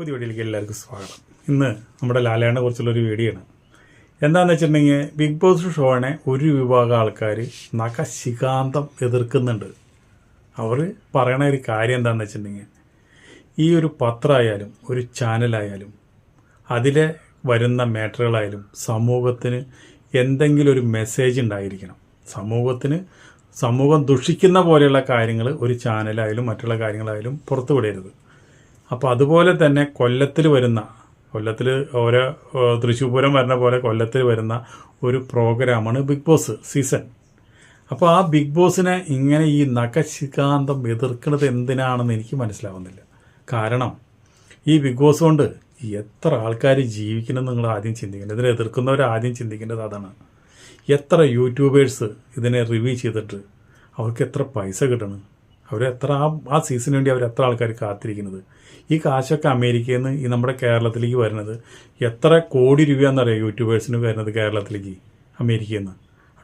പുതിയ വീഡിയോയിലേക്ക് എല്ലാവർക്കും സ്വാഗതം. ഇന്ന് നമ്മുടെ ലാലേണെ കുറിച്ചുള്ളൊരു വീഡിയോ ആണ്. എന്താണെന്ന് വെച്ചിട്ടുണ്ടെങ്കിൽ ബിഗ് ബോസ് ഷോനെ ഒരു വിഭാഗം ആൾക്കാർ നഖശികാന്തം എതിർക്കുന്നുണ്ട്. അവർ പറയണ ഒരു കാര്യം എന്താണെന്ന് വെച്ചിട്ടുണ്ടെങ്കിൽ ഈ ഒരു പത്രമായാലും ഒരു ചാനലായാലും അതിലെ വരുന്ന മാറ്ററുകളായാലും സമൂഹത്തിന് എന്തെങ്കിലും ഒരു മെസ്സേജ് ഉണ്ടായിരിക്കണം. സമൂഹത്തിന് സമൂഹം ദുഷിക്കുന്ന പോലെയുള്ള കാര്യങ്ങൾ ഒരു ചാനലായാലും മറ്റുള്ള കാര്യങ്ങളായാലും പുറത്തു വിടരുത് അപ്പോൾ അതുപോലെ തന്നെ കൊല്ലത്തിൽ വരുന്ന കൊല്ലത്തിൽ ഓരോ തൃശ്ശൂപുരം വരുന്ന പോലെ കൊല്ലത്തിൽ വരുന്ന ഒരു പ്രോഗ്രാമാണ് ബിഗ് ബോസ് സീസൺ. അപ്പോൾ ആ ബിഗ് ബോസിനെ ഇങ്ങനെ ഈ നഖശികാന്തം എതിർക്കുന്നത് എന്തിനാണെന്ന് എനിക്ക് മനസ്സിലാവുന്നില്ല. കാരണം ഈ ബിഗ് ബോസ് കൊണ്ട് എത്ര ആൾക്കാർ ജീവിക്കണം നിങ്ങൾ ആദ്യം ചിന്തിക്കേണ്ടത് ഇതിനെ എതിർക്കുന്നവർ ആദ്യം ചിന്തിക്കേണ്ടത് അതാണ്. എത്ര യൂട്യൂബേഴ്സ് ഇതിനെ റിവ്യൂ ചെയ്തിട്ട് അവർക്ക് എത്ര പൈസ കിട്ടണം? അവർ എത്ര ആ ആ സീസണിന് വേണ്ടി അവർ എത്ര ആൾക്കാർ കാത്തിരിക്കുന്നത്? ഈ കാശൊക്കെ അമേരിക്കയിൽ നിന്ന് ഈ നമ്മുടെ കേരളത്തിലേക്ക് വരുന്നത് എത്ര കോടി രൂപയാണെന്നറിയാം യൂട്യൂബേഴ്സിന് വരുന്നത് കേരളത്തിലേക്ക്? അമേരിക്കയിൽ നിന്ന്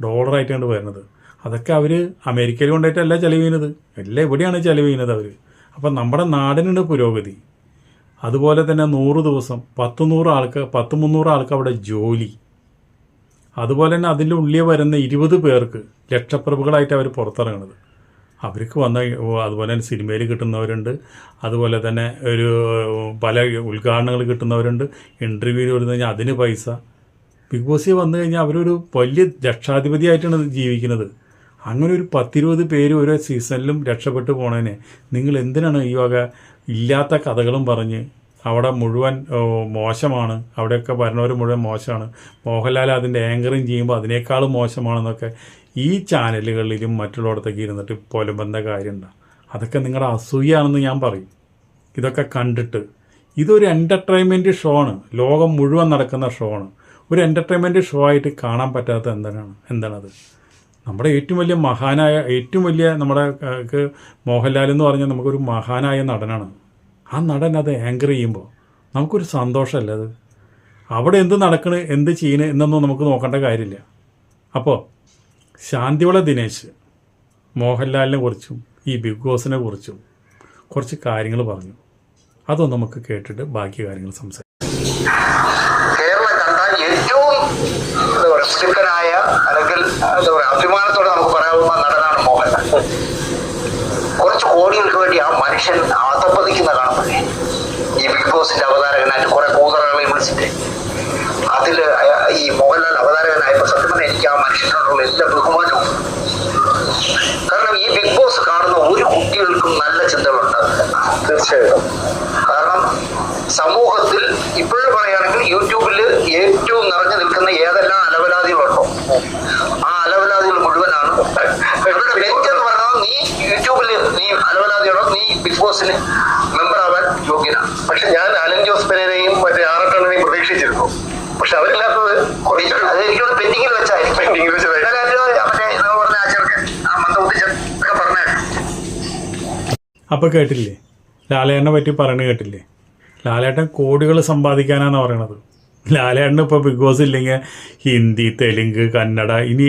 ഡോളറായിട്ടാണ് വരുന്നത്. അതൊക്കെ അവർ അമേരിക്കയിൽ കൊണ്ടായിട്ടല്ല ചെലവ് ചെയ്യുന്നത്. എല്ലാം എവിടെയാണ് ചെലവ് ചെയ്യുന്നത് അവർ അപ്പം നമ്മുടെ നാടിനുണ്ട് പുരോഗതി. അതുപോലെ തന്നെ നൂറ് ദിവസം പത്ത് നൂറ് ആൾക്ക് പത്ത് മുന്നൂറ് ആൾക്ക് അവിടെ ജോലി. അതുപോലെ തന്നെ അതിന്റെ ഉള്ളിൽ വരുന്ന ഇരുപത് പേർക്ക് ലക്ഷപ്രഭുകളായിട്ട് അവർ പുറത്തിറങ്ങുന്നത്. അവർക്ക് വന്ന അതുപോലെ തന്നെ സിനിമയിൽ കിട്ടുന്നവരുണ്ട്. അതുപോലെ തന്നെ ഒരു പല ഉദ്ഘാടനങ്ങൾ കിട്ടുന്നവരുണ്ട്. ഇന്റർവ്യൂവിൽ വരുന്ന കഴിഞ്ഞാൽ അതിന് പൈസ. ബിഗ് ബോസിൽ വന്നു കഴിഞ്ഞാൽ അവരൊരു വലിയ രക്ഷാധിപതിയായിട്ടാണ് ജീവിക്കുന്നത്. അങ്ങനെ ഒരു പത്തിരുപത് പേര് ഓരോ സീസണിലും രക്ഷപ്പെട്ടു പോണേനെ. നിങ്ങൾ എന്തിനാണ് ഈ വക ഇല്ലാത്ത കഥകളും പറഞ്ഞ് അവിടെ മുഴുവൻ മോശമാണ്? അവിടെയൊക്കെ വരണവർ മുഴുവൻ മോശമാണ്. മോഹൻലാൽ അതിന്റെ ആങ്കറിങ് ചെയ്യുമ്പോൾ അതിനേക്കാളും മോശമാണെന്നൊക്കെ ഈ ചാനലുകളിലും മറ്റുള്ളിടത്തൊക്കെ ഇരുന്നിട്ട് പൊലമ്പെന്ന കാര്യമുണ്ട്? അതൊക്കെ നിങ്ങളുടെ അസൂയാണെന്ന് ഞാൻ പറയും. ഇതൊക്കെ കണ്ടിട്ട്. ഇതൊരു എന്റർടൈൻമെന്റ് ഷോ ആണ്. ലോകം മുഴുവൻ നടക്കുന്ന ഷോ ആണ്. ഒരു എന്റർടൈൻമെന്റ് ഷോ ആയിട്ട് കാണാൻ പറ്റാത്ത എന്താണ് എന്താണത്? നമ്മുടെ ഏറ്റവും വലിയ മഹാനായ ഏറ്റവും വലിയ നമ്മുടെ മോഹൻലാൽ എന്ന് പറഞ്ഞാൽ നമുക്കൊരു മഹാനായ നടനാണ്. ആ നടൻ അത് ആങ്കർ ചെയ്യുമ്പോൾ നമുക്കൊരു സന്തോഷമല്ല അത്? അവിടെ എന്ത് നടക്കണ് എന്ത് ചെയ്യണ് എന്നൊന്നും നമുക്ക് നോക്കേണ്ട കാര്യമില്ല. അപ്പോൾ ശാന്തിവള ദിനേശ് മോഹൻലാലിനെ കുറിച്ചും ഈ ബിഗ് ബോസിനെ കുറിച്ചും കുറച്ച് കാര്യങ്ങൾ പറഞ്ഞു. അതൊന്ന് നമുക്ക് കേട്ടിട്ട് ബാക്കി കാര്യങ്ങൾ സംസാരിക്കാം. ഏറ്റവും എന്താ പറയുക അല്ലെങ്കിൽ എന്താ പറയുക അഭിമാനത്തോടെ നമുക്ക് പറയാവുന്ന നടനാണ് കുറച്ച് കോടികൾക്ക് വേണ്ടി ആ മനുഷ്യൻ ആത്മപതിക്കുന്ന കാണുമ്പോഴേ ഈ ബിഗ് ബോസിന്റെ അവതാരകനായിട്ട് കുറെ കൂതറകളെ വിളിച്ചിട്ട്. അതിൽ ഈ മോഹൻലാൽ അവതാരകനായപ്പോൾ സത്യം പറഞ്ഞാൽ എനിക്ക് ആ മനുഷ്യനോടുള്ള എല്ലാ ബഹുമാനവും. കാരണം ഈ ബിഗ് ബോസ് കാണുന്ന ഒരു കുട്ടികൾക്കും നല്ല ചിന്തകളുണ്ട്. തീർച്ചയായിട്ടും. കാരണം സമൂഹത്തിൽ ഇപ്പോഴും പറയുകയാണെങ്കിൽ യൂട്യൂബിൽ ഏറ്റവും നിറഞ്ഞു നിൽക്കുന്ന ഏതെല്ലാം അലവലാദികളുണ്ടോ ആ അലവലാദികൾ മുഴുവനാണ്. അവരുടെ പറയുന്നത് നീ യൂട്യൂബിൽ നീ അലവലാതിയാണോ നീ ബിഗ് ബോസിന് മെമ്പർ ആവാൻ യോഗ്യനാണ്. പക്ഷെ ഞാൻ അലൻ ജോസ് പ്രതീക്ഷിച്ചിരുന്നു പക്ഷെ അവരില്ലാത്തത് അത് എനിക്കോട് പെൻഡിങ്ങിൽ വെച്ചായിരിക്കും അപ്പോൾ കേട്ടില്ലേ? ലാലേട്ടനെ പറ്റി പറഞ്ഞു കേട്ടില്ലേ? ലാലേട്ടൻ കോടികൾ സമ്പാദിക്കാനാണ് പറയണത്. ലാലേട്ടൻ ഇപ്പോൾ ബിഗ് ബോസ് ഇല്ലെങ്കിൽ ഹിന്ദി തെലുങ്ക് കന്നഡ ഇനി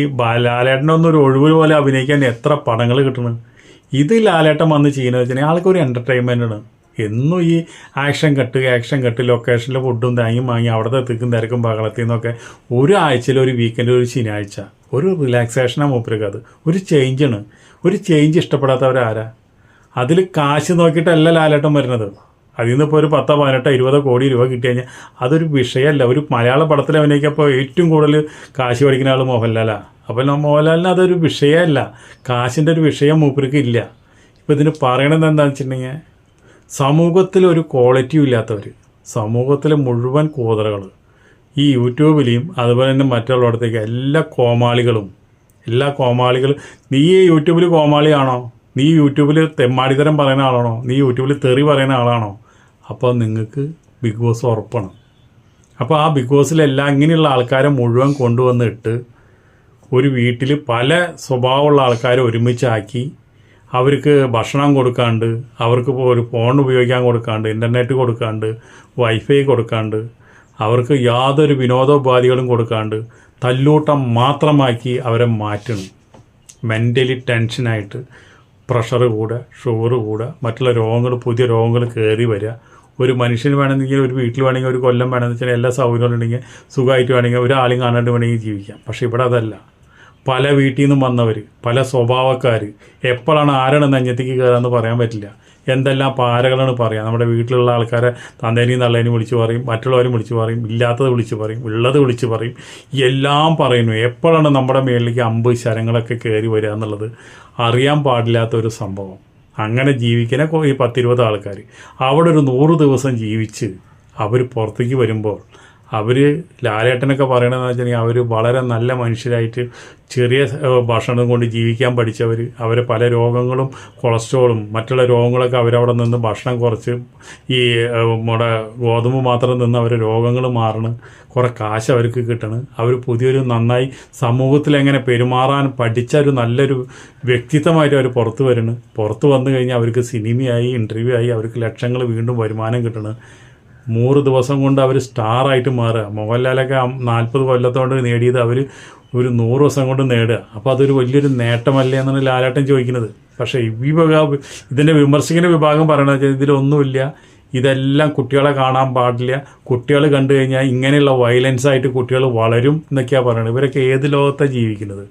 ലാലേട്ടനൊന്നും ഒരു ഒഴിവ് പോലെ അഭിനയിക്കാൻ എത്ര പടങ്ങൾ കിട്ടണം? ഇത് ലാലേട്ടൻ വന്ന് ചെയ്യുന്നത് വെച്ചാൽ ആൾക്കൊരു എന്റർടൈൻമെന്റ് ആണ്. എന്നും ഈ ആക്ഷൻ കട്ട് ആക്ഷൻ കട്ട് ലൊക്കേഷനിൽ ഫുഡും തേങ്ങയും വാങ്ങി അവിടുത്തെ തിക്കും തിരക്കും ബഹളത്തിൽ നിന്നൊക്കെ ഒരു ആഴ്ചയിൽ ഒരു വീക്കെൻഡിൽ ഒരു ശനിയാഴ്ച. ഒരു റിലാക്സേഷനാണ് മൂപ്പർക്ക് അത്. ഒരു ചേഞ്ചാണ് ഒരു ചേഞ്ച് ഇഷ്ടപ്പെടാത്തവരാരാ? അതിൽ കാശ് നോക്കിയിട്ടല്ല ലാലേട്ടം വരുന്നത്. അതിൽ നിന്ന് ഇപ്പോൾ ഒരു പത്തോ പതിനെട്ടോ ഇരുപതോ കോടി രൂപ കിട്ടി കഴിഞ്ഞാൽ അതൊരു വിഷയമല്ല. ഒരു മലയാള പടത്തിൽ അഭിനയിക്കപ്പോൾ ഏറ്റവും കൂടുതൽ കാശ് പഠിക്കുന്ന ആൾ മോഹൻലാലാണ് അപ്പോൾ മോഹൻലാലിന് അതൊരു വിഷയമല്ല. കാശിന്റെ ഒരു വിഷയം മൂപ്പർക്ക് ഇല്ല. ഇപ്പോൾ ഇതിന് പറയണത് എന്താണെന്ന് വെച്ചിട്ടുണ്ടെങ്കിൽ സമൂഹത്തിൽ ഒരു ക്വാളിറ്റിയും ഇല്ലാത്തവർ സമൂഹത്തിലെ മുഴുവൻ കൂതറകൾ ഈ യൂട്യൂബിലെയും അതുപോലെ തന്നെ മറ്റുള്ളിടത്തേക്ക് എല്ലാ കോമാളികളും എല്ലാ കോമാളികളും നീ യൂട്യൂബിൽ കോമാളിയാണോ നീ യൂട്യൂബിൽ തെമ്മാടിത്തരം പറയുന്ന ആളാണോ? നീ യൂട്യൂബിൽ തെറി പറയുന്ന ആളാണോ? അപ്പോൾ നിങ്ങൾക്ക് ബിഗ് ബോസ് ഉറപ്പാണ്. അപ്പോൾ ആ ബിഗ് ബോസിലെല്ലാം ഇങ്ങനെയുള്ള ആൾക്കാരെ മുഴുവൻ കൊണ്ടുവന്നിട്ട് ഒരു വീട്ടിൽ പല സ്വഭാവമുള്ള ആൾക്കാരെ ഒരുമിച്ചാക്കി അവർക്ക് ഭക്ഷണം കൊടുക്കാണ്ട് അവർക്ക് ഒരു ഫോൺ ഉപയോഗിക്കാൻ കൊടുക്കാണ്ട് ഇന്റർനെറ്റ് കൊടുക്കാണ്ട് വൈഫൈ കൊടുക്കാണ്ട് അവർക്ക് യാതൊരു വിനോദോപാധികളും കൊടുക്കാണ്ട് തല്ലൂട്ടം മാത്രമാക്കി അവരെ മാറ്റണം മെന്റലി ടെൻഷനായിട്ട് പ്രഷർ കൂടുക ഷുഗർ കൂടുക മറ്റുള്ള രോഗങ്ങൾ പുതിയ രോഗങ്ങൾ കയറി വരിക ഒരു മനുഷ്യന് വേണമെങ്കിൽ ഒരു വീട്ടിൽ വേണമെങ്കിൽ ഒരു കൊല്ലം വേണമെന്ന് വെച്ചാൽ എല്ലാ സൗകര്യങ്ങളും ഉണ്ടെങ്കിൽ സുഖമായിട്ട് വേണമെങ്കിൽ ഒരാളും കാണാണ്ട് വേണമെങ്കിൽ ജീവിക്കാം. പക്ഷേ ഇവിടെ അതല്ല. പല വീട്ടിൽ നിന്നും വന്നവർ പല സ്വഭാവക്കാർ എപ്പോഴാണ് ആരാണ് നെഞ്ഞത്തേക്ക് കയറാന്ന് പറയാൻ പറ്റില്ല. എന്തെല്ലാം പാരകളാണ് പറയുക നമ്മുടെ വീട്ടിലുള്ള ആൾക്കാരെ തന്തേനെയും തള്ളേനെയും വിളിച്ച് പറയും മറ്റുള്ളവരും വിളിച്ച് പറയും ഇല്ലാത്തത് വിളിച്ച് പറയും ഉള്ളത് വിളിച്ച് പറയും. എല്ലാം പറയുന്നു. എപ്പോഴാണ് നമ്മുടെ മേളിലേക്ക് അമ്പ് ശരങ്ങളൊക്കെ കയറി വരിക എന്നുള്ളത് അറിയാൻ പാടില്ലാത്ത ഒരു സംഭവം. അങ്ങനെ ജീവിക്കുന്ന ഈ പത്തിരുപത് ആൾക്കാർ അവിടെ ഒരു നൂറ് ദിവസം ജീവിച്ച് അവർ പുറത്തേക്ക് വരുമ്പോൾ അവർ ലാലേട്ടനൊക്കെ പറയണതെന്ന് വെച്ചിട്ടുണ്ടെങ്കിൽ അവർ വളരെ നല്ല മനുഷ്യരായിട്ട് ചെറിയ ഭക്ഷണം കൊണ്ട് ജീവിക്കാൻ പഠിച്ചവർ അവരെ പല രോഗങ്ങളും കൊളസ്ട്രോളും മറ്റുള്ള രോഗങ്ങളൊക്കെ അവരവിടെ നിന്ന് ഭക്ഷണം കുറച്ച് ഈ നമ്മുടെ ഗോതമ്പ് മാത്രം നിന്ന് അവരെ രോഗങ്ങൾ മാറണം. കുറേ കാശ് അവർക്ക് കിട്ടണം. അവർ പുതിയൊരു നന്നായി സമൂഹത്തിൽ എങ്ങനെ പെരുമാറാൻ പഠിച്ച ഒരു നല്ലൊരു വ്യക്തിത്വമായിട്ട് അവർ പുറത്ത് വരണം. പുറത്ത് വന്നു കഴിഞ്ഞാൽ അവർക്ക് സിനിമയായി ഇന്റർവ്യൂ ആയി അവർക്ക് ലക്ഷങ്ങൾ വീണ്ടും വരുമാനം കിട്ടണം. നൂറ് ദിവസം കൊണ്ട് അവർ സ്റ്റാറായിട്ട് മാറുക. മോഹൻലാലൊക്കെ നാൽപ്പത് കൊല്ലത്തോണ്ട് നേടിയത് അവർ ഒരു നൂറ് ദിവസം കൊണ്ട് നേടുക. അപ്പോൾ അതൊരു വലിയൊരു നേട്ടമല്ലേ എന്നാണ് ലാലാട്ടൻ ചോദിക്കുന്നത്. പക്ഷേ ഈ ഇതിന്റെ വിമർശകന്റെ വിഭാഗം പറയണത് ഇതിലൊന്നുമില്ല. ഇതെല്ലാം കുട്ടികളെ കാണാൻ പാടില്ല. കുട്ടികൾ കണ്ടു കഴിഞ്ഞാൽ ഇങ്ങനെയുള്ള വയലൻസ് ആയിട്ട് കുട്ടികൾ വളരും എന്നൊക്കെയാണ് പറയുന്നത് ഇവരൊക്കെ ഏത് ലോകത്താണ് ജീവിക്കുന്നത്?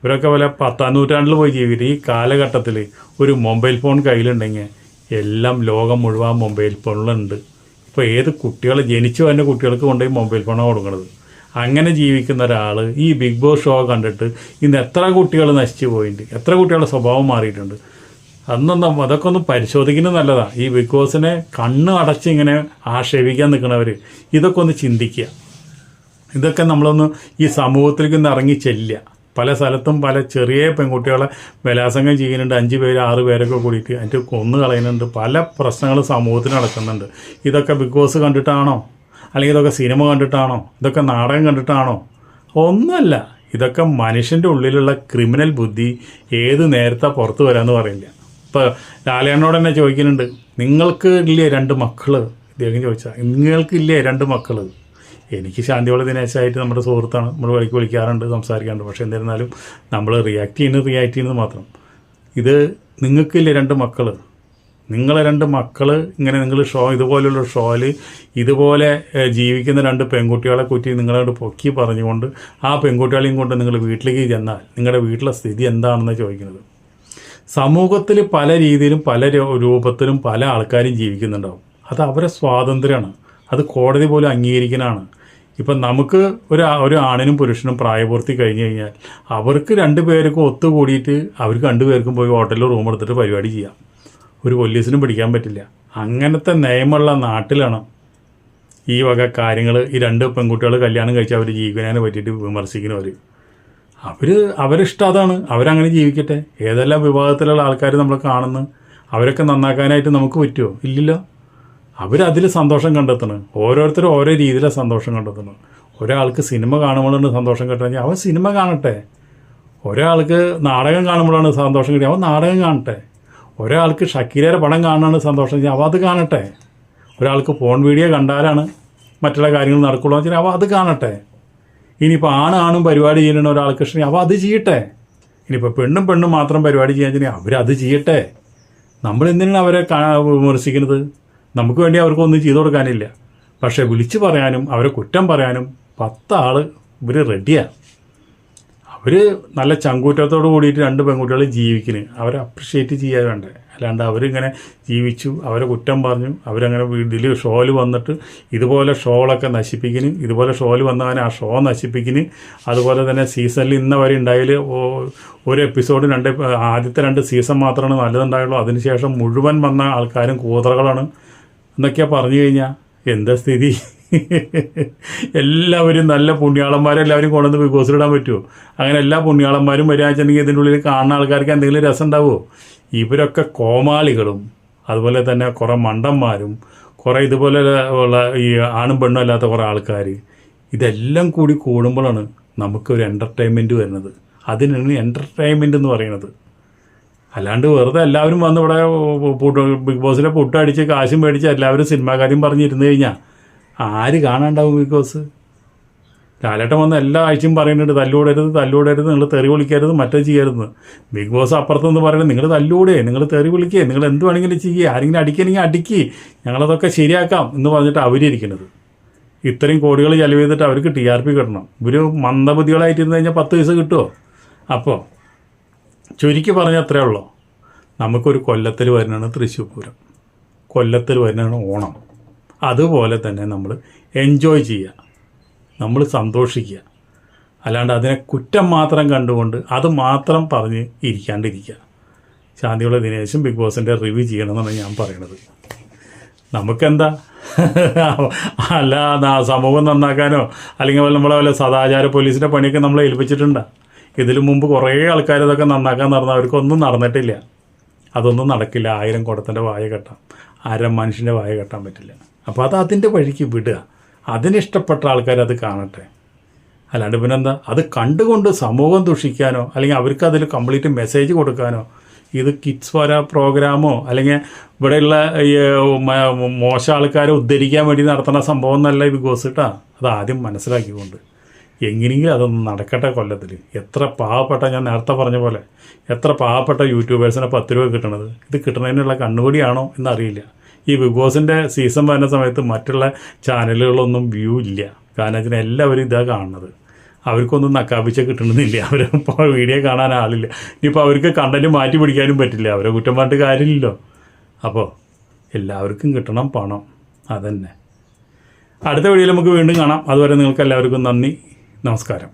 ഇവരൊക്കെ വല്ല പത്താം നൂറ്റാണ്ടിൽ പോയി ജീവിക്കുന്നത് ഈ കാലഘട്ടത്തിൽ ഒരു മൊബൈൽ ഫോൺ കയ്യിലുണ്ടെങ്കിൽ എല്ലാം ലോകം മുഴുവൻ മൊബൈൽ ഫോണിലുണ്ട്. ഇപ്പോൾ ഏത് കുട്ടികൾ ജനിച്ചു തന്നെ കുട്ടികൾക്ക് കൊണ്ടുപോയി മൊബൈൽ ഫോണാണ് കൊടുക്കുന്നത് അങ്ങനെ ജീവിക്കുന്ന ഒരാൾ ഈ ബിഗ് ബോസ് ഷോ കണ്ടിട്ട് ഇന്ന് എത്ര കുട്ടികൾ നശിച്ചു പോയിട്ടുണ്ട് എത്ര കുട്ടികളുടെ സ്വഭാവം മാറിയിട്ടുണ്ട്? അന്നൊന്നും അതൊക്കെ ഒന്ന് പരിശോധിക്കുന്നത് നല്ലതാണ് ഈ ബിഗ് ബോസിനെ കണ്ണ് അടച്ച് ഇങ്ങനെ ആക്ഷേപിക്കാൻ നിൽക്കുന്നവർ ഇതൊക്കെ ഒന്ന് ചിന്തിക്കുക. ഇതൊക്കെ നമ്മളൊന്ന് ഈ സമൂഹത്തിലേക്ക് ഒന്ന് ഇറങ്ങി ചെല്ലുക. പല സ്ഥലത്തും പല ചെറിയ പെൺകുട്ടികളെ ബലാസംഗം ചെയ്യുന്നുണ്ട്. അഞ്ച് പേര് ആറ് പേരൊക്കെ കൂടിയിട്ട് അതിന്റെ കൊന്നു കളയുന്നുണ്ട്. പല പ്രശ്നങ്ങൾ സമൂഹത്തിൽ നടക്കുന്നുണ്ട്. ഇതൊക്കെ ബിഗ് ബോസ് കണ്ടിട്ടാണോ? അല്ലെങ്കിൽ ഇതൊക്കെ സിനിമ കണ്ടിട്ടാണോ? ഇതൊക്കെ നാടകം കണ്ടിട്ടാണോ? ഒന്നുമല്ല. ഇതൊക്കെ മനുഷ്യന്റെ ഉള്ളിലുള്ള ക്രിമിനൽ ബുദ്ധി ഏത് നേരത്തെ പുറത്തു വരാമെന്ന് പറയില്ല. ഇപ്പോൾ ലാലേണ്ണോട് തന്നെ ചോദിക്കുന്നുണ്ട്. നിങ്ങൾക്ക് ഇല്ലേ രണ്ട് മക്കൾ ഇദ്ദേഹം ചോദിച്ചാൽ നിങ്ങൾക്കില്ലേ രണ്ട് മക്കൾ? എനിക്ക് ശാന്തിയോള ദിനേശായിട്ട് നമ്മുടെ സുഹൃത്താണ്. നമ്മൾ വഴിക്ക് വിളിക്കാറുണ്ട് സംസാരിക്കാറുണ്ട്. പക്ഷേ എന്നിരുന്നാലും നമ്മൾ റിയാക്ട് ചെയ്യുന്നത് റിയാക്ട് ചെയ്യുന്നത് മാത്രം. ഇത് നിങ്ങൾക്കില്ലേ രണ്ട് മക്കൾ നിങ്ങളെ രണ്ട് മക്കൾ ഇങ്ങനെ നിങ്ങൾ ഷോ ഇതുപോലുള്ള ഷോയിൽ ഇതുപോലെ ജീവിക്കുന്ന രണ്ട് പെൺകുട്ടികളെ കുറ്റി നിങ്ങളോട് പൊക്കി പറഞ്ഞുകൊണ്ട് ആ പെൺകുട്ടികളെയും കൊണ്ട് നിങ്ങൾ വീട്ടിലേക്ക് ചെന്നാൽ നിങ്ങളുടെ വീട്ടിലെ സ്ഥിതി എന്താണെന്ന് ചോദിക്കുന്നത്? സമൂഹത്തിൽ പല രീതിയിലും പല രൂപത്തിലും പല ആൾക്കാരും ജീവിക്കുന്നുണ്ടാവും. അത് അവരെ സ്വാതന്ത്ര്യമാണ്. അത് കോടതി പോലും അംഗീകരിക്കുന്നതാണ് ഇപ്പം നമുക്ക് ഒരു ഒരു ആണിനും പുരുഷനും പ്രായപൂർത്തി കഴിഞ്ഞ് കഴിഞ്ഞാൽ അവർക്ക് രണ്ട് പേർക്കും ഒത്തുകൂടിയിട്ട് അവർക്ക് രണ്ടുപേർക്കും പോയി ഹോട്ടലിൽ റൂം എടുത്തിട്ട് പരിപാടി ചെയ്യാം. ഒരു പോലീസിനും പിടിക്കാൻ പറ്റില്ല. അങ്ങനത്തെ നിയമമുള്ള നാട്ടിലാണ് ഈ വക കാര്യങ്ങൾ ഈ രണ്ട് പെൺകുട്ടികൾ കല്യാണം കഴിച്ച് അവർ ജീവിക്കാനെ പറ്റിയിട്ട് വിമർശിക്കുന്നവർ അവർ അവരിഷ്ടം അതാണ്. അവരങ്ങനെ ജീവിക്കട്ടെ. ഏതെല്ലാം വിഭാഗത്തിലുള്ള ആൾക്കാർ നമ്മൾ കാണുന്നു? അവരൊക്കെ നന്നാക്കാനായിട്ട് നമുക്ക് പറ്റുമോ ഇല്ലല്ലോ. അവരതിൽ സന്തോഷം കണ്ടെത്തണം. ഓരോരുത്തരും ഓരോ രീതിയിലാണ് സന്തോഷം കണ്ടെത്തണം ഒരാൾക്ക് സിനിമ കാണുമ്പോഴാണ് സന്തോഷം കിട്ടണമെങ്കിൽ അവൻ സിനിമ കാണട്ടെ. ഒരാൾക്ക് നാടകം കാണുമ്പോഴാണ് സന്തോഷം കിട്ടിയത് അവൻ നാടകം കാണട്ടെ. ഒരാൾക്ക് ഷക്കീരയുടെ പടം കാണാനാണ് സന്തോഷം വെച്ചാൽ അവ അത് കാണട്ടെ. ഒരാൾക്ക് ഫോൺ വീഡിയോ കണ്ടാലാണ് മറ്റുള്ള കാര്യങ്ങൾ നടക്കുള്ളൂ എന്ന് വെച്ചാൽ അവ അത് കാണട്ടെ. ഇനിയിപ്പോൾ ആണാണും ആണും പരിപാടി ചെയ്യുന്ന ഒരാൾക്ക് ഇഷ്ടം അവ അത് ചെയ്യട്ടെ. ഇനിയിപ്പോൾ പെണ്ണും പെണ്ണും മാത്രം പരിപാടി ചെയ്യാൻ വെച്ചാൽ അവരത് ചെയ്യട്ടെ. നമ്മൾ എന്തിനാണ് അവരെ വിമർശിക്കുന്നത്? നമുക്ക് വേണ്ടി അവർക്കൊന്നും ചെയ്തു കൊടുക്കാനില്ല. പക്ഷേ വിളിച്ചു പറയാനും അവരെ കുറ്റം പറയാനും പത്താൾ ഇവർ റെഡിയാണ് അവർ നല്ല ചങ്കൂറ്റത്തോട് കൂടിയിട്ട് രണ്ട് പെൺകുട്ടികൾ ജീവിക്കുന്നു അവരെ അപ്രിഷ്യേറ്റ് ചെയ്യാൻ വേണ്ടേ. അല്ലാണ്ട് അവരിങ്ങനെ ജീവിച്ചു അവരെ കുറ്റം പറഞ്ഞു അവരങ്ങനെ ഇതിൽ ഷോയിൽ വന്നിട്ട് ഇതുപോലെ ഷോകളൊക്കെ നശിപ്പിക്കുന്നു ഇതുപോലെ ഷോയിൽ വന്നവനെ ആ ഷോ നശിപ്പിക്കുന്നു അതുപോലെ തന്നെ സീസണിൽ ഇന്ന വരെ ഉണ്ടായാൽ ഒരു എപ്പിസോഡ് രണ്ട് ആദ്യത്തെ രണ്ട് സീസൺ മാത്രമാണ് നല്ലതുണ്ടായുള്ളൂ. അതിനുശേഷം മുഴുവൻ വന്ന ആൾക്കാരും കൂതറകളാണ്. എന്നൊക്കെയാണ് പറഞ്ഞു കഴിഞ്ഞാൽ എന്താ സ്ഥിതി? എല്ലാവരും നല്ല പുണ്യാളന്മാരും എല്ലാവരും കൊണ്ടുവന്ന് ബിഗ് ബോസിലിടാൻ പറ്റുമോ അങ്ങനെ എല്ലാ പുണ്യാളന്മാരും വരികയാണെന്നുണ്ടെങ്കിൽ ഇതിന്റെ ഉള്ളിൽ കാണുന്ന ആൾക്കാർക്ക് എന്തെങ്കിലും രസം ഉണ്ടാവുമോ ഇവരൊക്കെ കോമാളികളും അതുപോലെ തന്നെ കുറേ മണ്ടന്മാരും കുറേ ഇതുപോലെ ഉള്ള ഈ ആണും പെണ്ണും അല്ലാത്ത കുറേ ആൾക്കാർ ഇതെല്ലാം കൂടി കൂടുമ്പോഴാണ് നമുക്കൊരു എന്റർടൈൻമെന്റ് വരുന്നത്. അതിനാണ് എന്റർടൈൻമെന്റ് എന്ന് പറയുന്നത്. അല്ലാണ്ട് വെറുതെ എല്ലാവരും വന്ന് ഇവിടെ ബിഗ് ബോസിലെ പുട്ടടിച്ച് കാശും മേടിച്ച് എല്ലാവരും സിനിമാ കാര്യം പറഞ്ഞിരുന്നു കഴിഞ്ഞാൽ ആര് കാണാണ്ടാവും ബിഗ് ബോസ്? ലാലേട്ടൻ വന്ന് എല്ലാ ആഴ്ചയും പറയുന്നുണ്ട് തല്ലൂടരുത് തല്ലൂടരുത് നിങ്ങൾ തെറി വിളിക്കരുത് മറ്റേ ചെയ്യരുത്. ബിഗ് ബോസ് അപ്പുറത്തുനിന്ന് പറയുന്നത് നിങ്ങൾ തല്ലൂടെ നിങ്ങൾ തെറി വിളിക്കുക നിങ്ങൾ എന്ത് വേണമെങ്കിലും ചെയ്യുക ആരെങ്കിലും അടിക്കണമെങ്കിൽ അടിക്കി ഞങ്ങളതൊക്കെ ശരിയാക്കാം എന്ന് പറഞ്ഞിട്ട് അവരിയ്ക്കുന്നത് ഇത്രയും കോടികൾ ചെലവ് ചെയ്തിട്ട് അവർക്ക് ടി ആർ പി കിട്ടണം. ഇവർ മന്ദബുദ്ധികളായിട്ടിരുന്ന് കഴിഞ്ഞാൽ പത്ത് പൈസ കിട്ടുമോ അപ്പോൾ ചുരുക്കി പറഞ്ഞാൽ അത്രേ ഉള്ളൂ. നമുക്കൊരു കൊല്ലത്തിൽ വരുന്നതാണ് തൃശ്ശൂർ പൂരം. കൊല്ലത്തിൽ വരുന്നതാണ് ഓണം. അതുപോലെ തന്നെ നമ്മൾ എൻജോയ് ചെയ്യുക. നമ്മൾ സന്തോഷിക്കുക. അല്ലാണ്ട് അതിനെ കുറ്റം മാത്രം കണ്ടുകൊണ്ട് അത് മാത്രം പറഞ്ഞ് ഇരിക്കാണ്ടിരിക്കുക. ശാന്തിയുള്ള ദിനേശും ബിഗ് ബോസിന്റെ റിവ്യൂ ചെയ്യണമെന്നാണ് ഞാൻ പറയണത്. നമുക്കെന്താ? അല്ല സമൂഹം നന്നാക്കാനോ അല്ലെങ്കിൽ നമ്മളെ വല്ല സദാചാര പോലീസിന്റെ പണിയൊക്കെ നമ്മളെ ഏൽപ്പിച്ചിട്ടുണ്ടോ? ഇതിനു മുമ്പ് കുറേ ആൾക്കാർ ഇതൊക്കെ നന്നാക്കാൻ നടന്ന അവർക്കൊന്നും നടന്നിട്ടില്ല. അതൊന്നും നടക്കില്ല. ആയിരം കുടത്തിന്റെ വായ കെട്ടാം. ആയിരം മനുഷ്യന്റെ വായ കെട്ടാൻ പറ്റില്ല. അപ്പോൾ അത് അതിന്റെ വഴിക്ക് വിടുക. അതിനിഷ്ടപ്പെട്ട ആൾക്കാർ അത് കാണട്ടെ. അല്ലാണ്ട് പിന്നെന്താ? അത് കണ്ടുകൊണ്ട് സമൂഹം ദുഷിക്കാനോ അല്ലെങ്കിൽ അവർക്ക് അതിൽ കംപ്ലീറ്റ് മെസ്സേജ് കൊടുക്കാനോ ഇത് കിഡ്സ് വര പ്രോഗ്രാമോ അല്ലെങ്കിൽ ഇവിടെയുള്ള ഈ മോശം ആൾക്കാരെ ഉദ്ധരിക്കാൻ വേണ്ടി നടത്തുന്ന സംഭവം എന്നല്ല ഇത് ഗോസിട്ടാ അത് ആദ്യം മനസ്സിലാക്കിക്കൊണ്ട്. എങ്ങനെയെങ്കിലും അതൊന്നും നടക്കട്ടെ കൊല്ലത്തിൽ എത്ര പാവപ്പെട്ട ഞാൻ നേരത്തെ പറഞ്ഞ പോലെ എത്ര പാവപ്പെട്ട യൂട്യൂബേഴ്സിനെ പത്ത് രൂപ കിട്ടണത്. ഇത് കിട്ടുന്നതിനുള്ള കണ്ണുകൂടിയാണോ എന്നറിയില്ല. ഈ ബിഗ് ബോസിന്റെ സീസൺ വരുന്ന സമയത്ത് മറ്റുള്ള ചാനലുകളൊന്നും വ്യൂ ഇല്ല. കാരണം വെച്ചാൽ എല്ലാവരും ഇതാ കാണുന്നത്. അവർക്കൊന്നും നക്കാപ്പിച്ച കിട്ടണമെന്നില്ല. അവർ ഇപ്പോൾ വീഡിയോ കാണാൻ ആളില്ല. ഇനിയിപ്പോൾ അവർക്ക് കണ്ടന്റ് മാറ്റി പിടിക്കാനും പറ്റില്ല. അവരെ കുറ്റം പറഞ്ഞിട്ട് കാര്യമില്ലല്ലോ. അപ്പോൾ എല്ലാവർക്കും കിട്ടണം പണം. അതന്നെ. അടുത്ത വീഡിയോയിൽ നമുക്ക് വീണ്ടും കാണാം. അതുവരെ നിങ്ങൾക്ക് എല്ലാവർക്കും നന്ദി. നമസ്കാരം